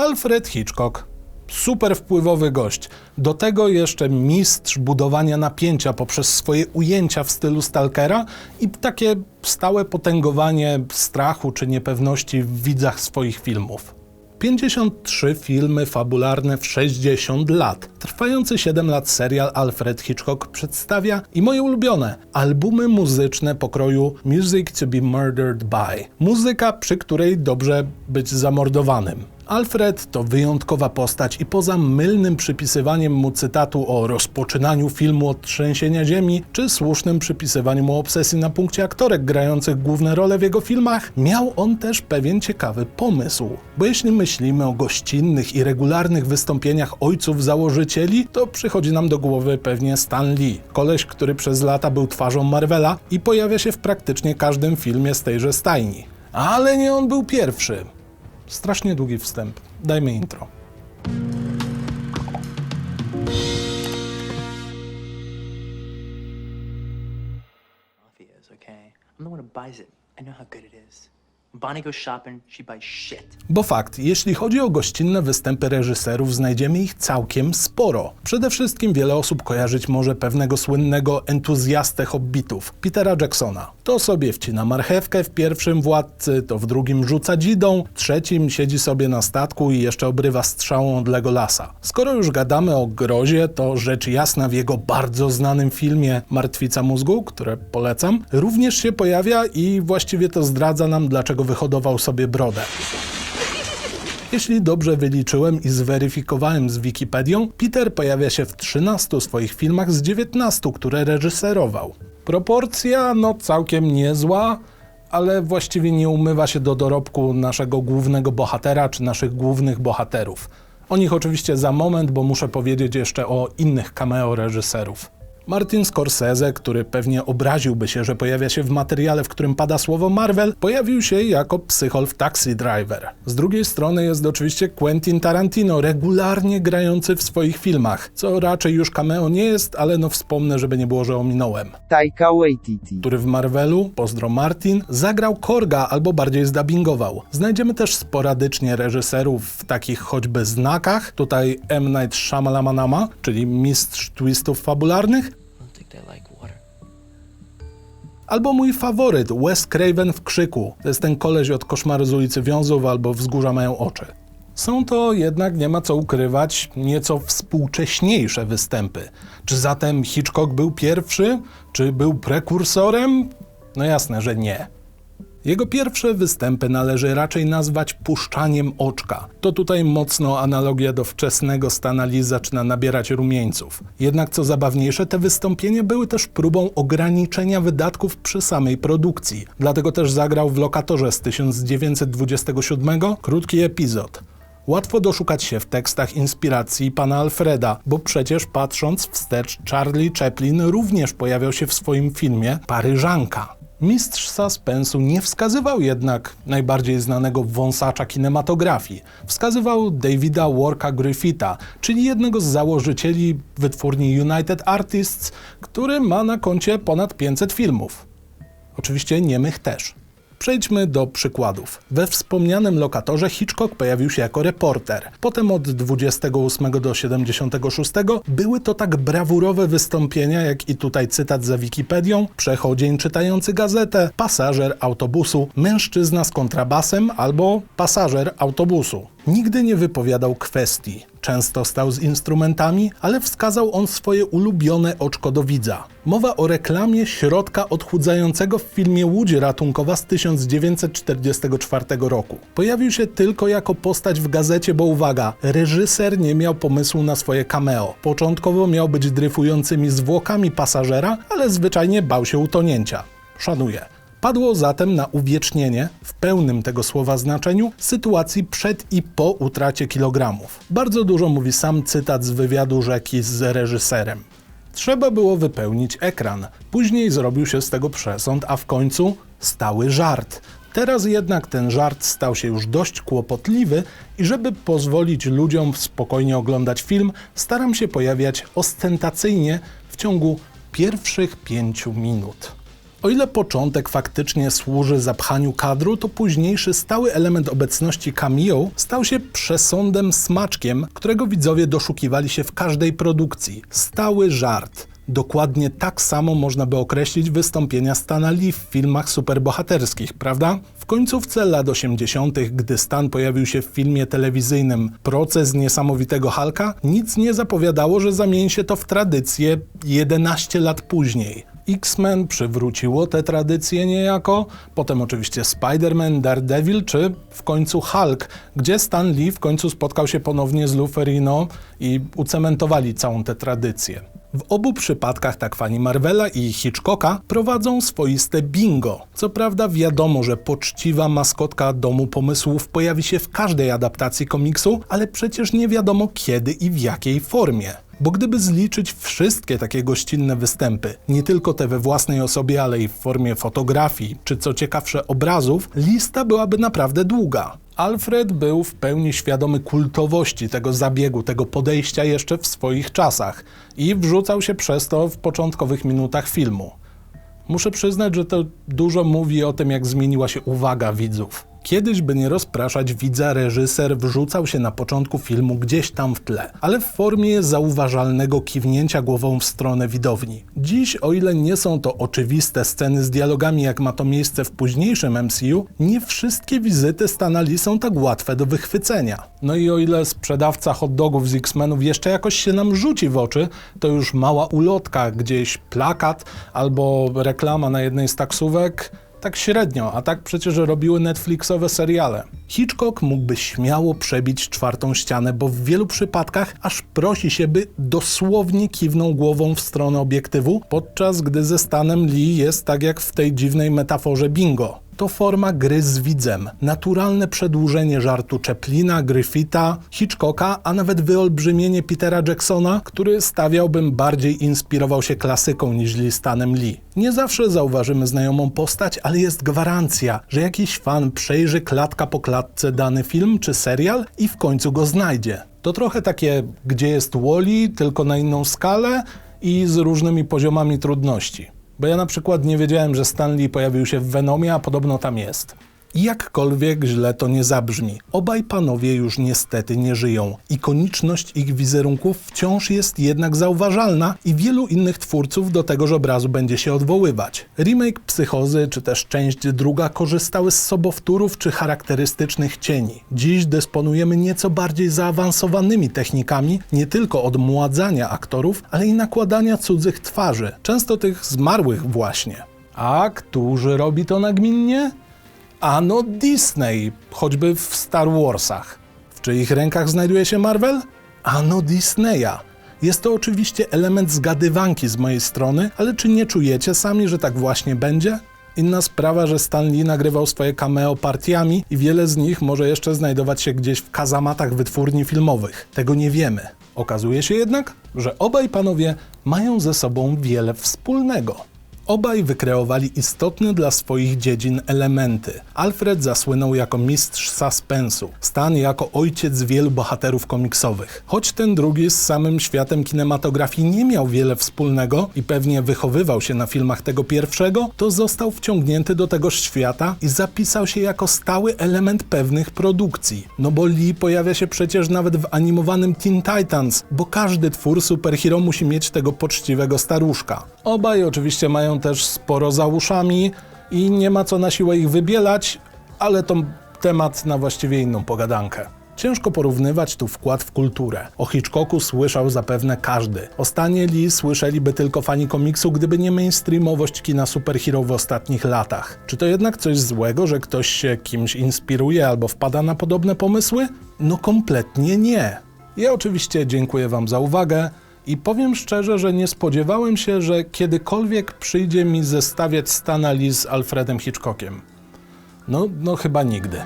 Alfred Hitchcock. Super wpływowy gość. Do tego jeszcze mistrz budowania napięcia poprzez swoje ujęcia w stylu Stalkera i takie stałe potęgowanie strachu czy niepewności w widzach swoich filmów. 53 filmy fabularne w 60 lat. Trwający 7 lat serial Alfred Hitchcock przedstawia i moje ulubione albumy muzyczne pokroju Music to be Murdered by. Muzyka, przy której dobrze być zamordowanym. Alfred to wyjątkowa postać i poza mylnym przypisywaniem mu cytatu o rozpoczynaniu filmu od trzęsienia ziemi, czy słusznym przypisywaniu mu obsesji na punkcie aktorek grających główne role w jego filmach, miał on też pewien ciekawy pomysł. Bo jeśli myślimy o gościnnych i regularnych wystąpieniach ojców założycieli, to przychodzi nam do głowy pewnie Stan Lee, koleś, który przez lata był twarzą Marvela i pojawia się w praktycznie każdym filmie z tejże stajni. Ale nie on był pierwszy. Strasznie długi wstęp. Dajmy intro. Mafia is, okay? I'm the one who buys it. I know how good it is. Bonnie goes shopping, she buys shit. Bo fakt, jeśli chodzi o gościnne występy reżyserów, znajdziemy ich całkiem sporo. Przede wszystkim wiele osób kojarzyć może pewnego słynnego entuzjastę hobbitów, Petera Jacksona. To sobie wcina marchewkę w pierwszym Władcy, to w drugim rzuca dzidą, trzecim siedzi sobie na statku i jeszcze obrywa strzałą od Legolasa. Skoro już gadamy o grozie, to rzecz jasna w jego bardzo znanym filmie Martwica mózgu, które polecam, również się pojawia i właściwie to zdradza nam, dlaczego wyhodował sobie brodę. Jeśli dobrze wyliczyłem i zweryfikowałem z Wikipedią, Peter pojawia się w 13 swoich filmach z 19, które reżyserował. Proporcja, no całkiem niezła, ale właściwie nie umywa się do dorobku naszego głównego bohatera czy naszych głównych bohaterów. O nich oczywiście za moment, bo muszę powiedzieć jeszcze o innych cameo reżyserów. Martin Scorsese, który pewnie obraziłby się, że pojawia się w materiale, w którym pada słowo Marvel, pojawił się jako psychol w Taxi Driver. Z drugiej strony jest oczywiście Quentin Tarantino, regularnie grający w swoich filmach, co raczej już cameo nie jest, ale no wspomnę, żeby nie było, że ominąłem Taika Waititi. który w Marvelu, pozdro Martin, zagrał Korga albo bardziej zdubbingował. Znajdziemy też sporadycznie reżyserów w takich choćby znakach, tutaj M. Night Shyamalanama, czyli mistrz twistów fabularnych, albo mój faworyt, Wes Craven w Krzyku. To jest ten koleś od Koszmaru z ulicy Wiązów albo Wzgórza mają oczy. Są to jednak, nie ma co ukrywać, nieco współcześniejsze występy. Czy zatem Hitchcock był pierwszy? Czy był prekursorem? No jasne, że nie. Jego pierwsze występy należy raczej nazwać puszczaniem oczka. To tutaj mocno analogia do wczesnego Stana Lee zaczyna nabierać rumieńców. Jednak co zabawniejsze, te wystąpienia były też próbą ograniczenia wydatków przy samej produkcji. Dlatego też zagrał w Lokatorze z 1927 krótki epizod. Łatwo doszukać się w tekstach inspiracji pana Alfreda, bo przecież patrząc wstecz, Charlie Chaplin również pojawiał się w swoim filmie Paryżanka. Mistrz suspensu nie wskazywał jednak najbardziej znanego wąsacza kinematografii. Wskazywał Davida Warka Griffitha, czyli jednego z założycieli wytwórni United Artists, który ma na koncie ponad 500 filmów. Oczywiście niemych też. Przejdźmy do przykładów. We wspomnianym lokatorze Hitchcock pojawił się jako reporter. Potem od 28 do 76 były to tak brawurowe wystąpienia, jak i tutaj cytat za Wikipedią, przechodzień czytający gazetę, pasażer autobusu, mężczyzna z kontrabasem albo pasażer autobusu. Nigdy nie wypowiadał kwestii. Często stał z instrumentami, ale wskazał on swoje ulubione oczko do widza. Mowa o reklamie środka odchudzającego w filmie Łódź Ratunkowa z 1944 roku. Pojawił się tylko jako postać w gazecie, bo uwaga, reżyser nie miał pomysłu na swoje cameo. Początkowo miał być dryfującymi zwłokami pasażera, ale zwyczajnie bał się utonięcia. Szanuję. Padło zatem na uwiecznienie, w pełnym tego słowa znaczeniu, sytuacji przed i po utracie kilogramów. Bardzo dużo mówi sam cytat z wywiadu rzeki z reżyserem. Trzeba było wypełnić ekran. Później zrobił się z tego przesąd, a w końcu stały żart. Teraz jednak ten żart stał się już dość kłopotliwy i żeby pozwolić ludziom spokojnie oglądać film, staram się pojawiać ostentacyjnie w ciągu pierwszych pięciu minut. O ile początek faktycznie służy zapchaniu kadru, to późniejszy stały element obecności cameo stał się przesądem smaczkiem, którego widzowie doszukiwali się w każdej produkcji. Stały żart. Dokładnie tak samo można by określić wystąpienia Stana Lee w filmach superbohaterskich, prawda? W końcówce lat 80., gdy Stan pojawił się w filmie telewizyjnym Proces Niesamowitego Hulka, nic nie zapowiadało, że zamieni się to w tradycję 11 lat później. X-Men przywróciło tę tradycję niejako, potem oczywiście Spider-Man, Daredevil czy w końcu Hulk, gdzie Stan Lee w końcu spotkał się ponownie z Lou Ferrigno i ucementowali całą tę tradycję. W obu przypadkach tak fani Marvela i Hitchcocka prowadzą swoiste bingo. Co prawda wiadomo, że poczciwa maskotka Domu Pomysłów pojawi się w każdej adaptacji komiksu, ale przecież nie wiadomo kiedy i w jakiej formie. Bo gdyby zliczyć wszystkie takie gościnne występy, nie tylko te we własnej osobie, ale i w formie fotografii, czy co ciekawsze obrazów, lista byłaby naprawdę długa. Alfred był w pełni świadomy kultowości tego zabiegu, tego podejścia jeszcze w swoich czasach i wrzucał się przez to w początkowych minutach filmu. Muszę przyznać, że to dużo mówi o tym, jak zmieniła się uwaga widzów. Kiedyś, by nie rozpraszać widza, reżyser wrzucał się na początku filmu gdzieś tam w tle, ale w formie zauważalnego kiwnięcia głową w stronę widowni. Dziś, o ile nie są to oczywiste sceny z dialogami, jak ma to miejsce w późniejszym MCU, nie wszystkie wizyty Stana Lee są tak łatwe do wychwycenia. No i o ile sprzedawca hot dogów z X-Menów jeszcze jakoś się nam rzuci w oczy, to już mała ulotka, gdzieś plakat albo reklama na jednej z taksówek tak średnio, a tak przecież robiły Netflixowe seriale. Hitchcock mógłby śmiało przebić czwartą ścianę, bo w wielu przypadkach aż prosi się, by dosłownie kiwnął głową w stronę obiektywu, podczas gdy ze Stanem Lee jest tak jak w tej dziwnej metaforze bingo. To forma gry z widzem, naturalne przedłużenie żartu Chaplina, Griffitha, Hitchcocka, a nawet wyolbrzymienie Petera Jacksona, który stawiałbym bardziej inspirował się klasyką niż Stanem Lee. Nie zawsze zauważymy znajomą postać, ale jest gwarancja, że jakiś fan przejrzy klatka po klatce dany film czy serial i w końcu go znajdzie. To trochę takie, gdzie jest Wally, tylko na inną skalę i z różnymi poziomami trudności. Bo ja na przykład nie wiedziałem, że Stanley pojawił się w Venomie, a podobno tam jest. Jakkolwiek źle to nie zabrzmi, obaj panowie już niestety nie żyją. Ikoniczność ich wizerunków wciąż jest jednak zauważalna i wielu innych twórców do tegoż obrazu będzie się odwoływać. Remake Psychozy czy też część druga korzystały z sobowtórów czy charakterystycznych cieni. Dziś dysponujemy nieco bardziej zaawansowanymi technikami nie tylko odmładzania aktorów, ale i nakładania cudzych twarzy, często tych zmarłych właśnie. A którzy robi to nagminnie? Ano Disney, choćby w Star Warsach. W czyich rękach znajduje się Marvel? Ano Disneya. Jest to oczywiście element zgadywanki z mojej strony, ale czy nie czujecie sami, że tak właśnie będzie? Inna sprawa, że Stan Lee nagrywał swoje cameo partiami i wiele z nich może jeszcze znajdować się gdzieś w kazamatach wytwórni filmowych. Tego nie wiemy. Okazuje się jednak, że obaj panowie mają ze sobą wiele wspólnego. Obaj wykreowali istotne dla swoich dziedzin elementy. Alfred zasłynął jako mistrz suspensu, Stan jako ojciec wielu bohaterów komiksowych. Choć ten drugi z samym światem kinematografii nie miał wiele wspólnego i pewnie wychowywał się na filmach tego pierwszego, to został wciągnięty do tegoż świata i zapisał się jako stały element pewnych produkcji. No bo Lee pojawia się przecież nawet w animowanym Teen Titans, bo każdy twór superhero musi mieć tego poczciwego staruszka. Obaj oczywiście mają też sporo za uszami i nie ma co na siłę ich wybielać, ale to temat na właściwie inną pogadankę. Ciężko porównywać tu wkład w kulturę. O Hitchcocku słyszał zapewne każdy. O Stanie Lee słyszeliby tylko fani komiksu, gdyby nie mainstreamowość kina superhero w ostatnich latach. Czy to jednak coś złego, że ktoś się kimś inspiruje albo wpada na podobne pomysły? No kompletnie nie. Ja oczywiście dziękuję Wam za uwagę. I powiem szczerze, że nie spodziewałem się, że kiedykolwiek przyjdzie mi zestawiać Stana Lee z Alfredem Hitchcockiem. No, no chyba nigdy.